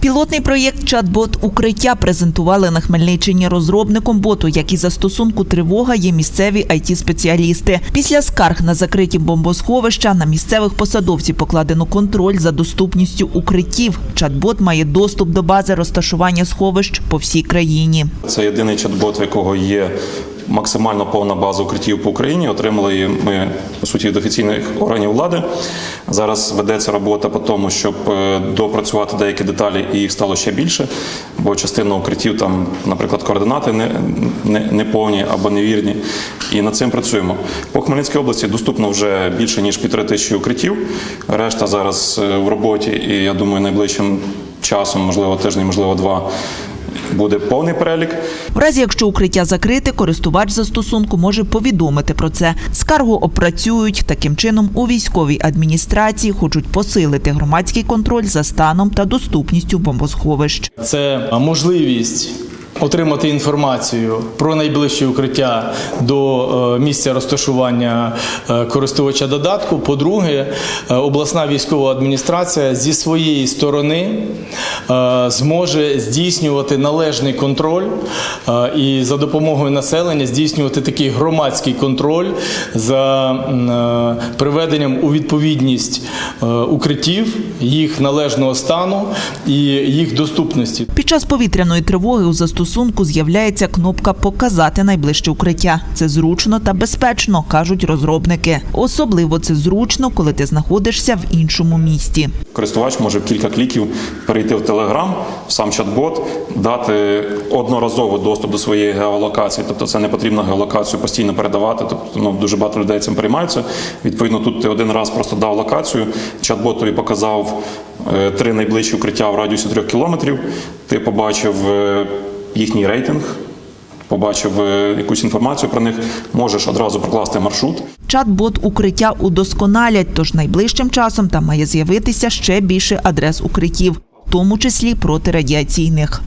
Пілотний проєкт Чат-бот Укриття презентували на Хмельниччині розробником боту, як і застосунку тривога є місцеві it спеціалісти Після скарг на закриті бомбосховища на місцевих посадовців покладено контроль за доступністю укриттів. Чат-бот має доступ до бази розташування сховищ по всій країні. Це єдиний чат-бот, в якого є максимально повна база укриттів по Україні. Отримали її ми по суті від офіційних органів влади. Зараз ведеться робота по тому, щоб е, допрацювати деякі деталі, і їх стало ще більше. Бо частина укриттів там, наприклад, координати не, не, не повні або невірні. І над цим працюємо. По Хмельницькій області доступно вже більше ніж півтори тисячі укриттів. Решта зараз е, в роботі, і я думаю, найближчим часом, можливо, тиждень, можливо, два. Буде повний перелік. В разі, якщо укриття закрите, користувач застосунку може повідомити про це. Скаргу опрацюють. Таким чином, у військовій адміністрації хочуть посилити громадський контроль за станом та доступністю бомбосховищ. Це можливість отримати інформацію про найближче укриття до е, місця розташування е, користувача додатку. По-друге, е, обласна військова адміністрація зі своєї сторони зможе здійснювати належний контроль і за допомогою населення здійснювати такий громадський контроль за приведенням у відповідність укриттів, їх належного стану і їх доступності. Під час повітряної тривоги у застосунку з'являється кнопка Показати найближче укриття. Це зручно та безпечно, кажуть розробники. Особливо це зручно, коли ти знаходишся в іншому місті. Користувач може в кілька кліків перейти в Telegram, в сам чат-бот, дати одноразово доступ до своєї геолокації. Тобто це не потрібно геолокацію постійно передавати. Тобто ну, дуже багато людей цим переймаються. Відповідно, тут ти один раз просто дав локацію, чат-бот тобі показав е, три найближчі укриття в радіусі трьох кілометрів. Ти побачив е, їхній рейтинг, побачив е, якусь інформацію про них, можеш одразу прокласти маршрут. Чат-бот укриття удосконалять, тож найближчим часом там має з'явитися ще більше адрес укриттів, в тому числі протирадіаційних.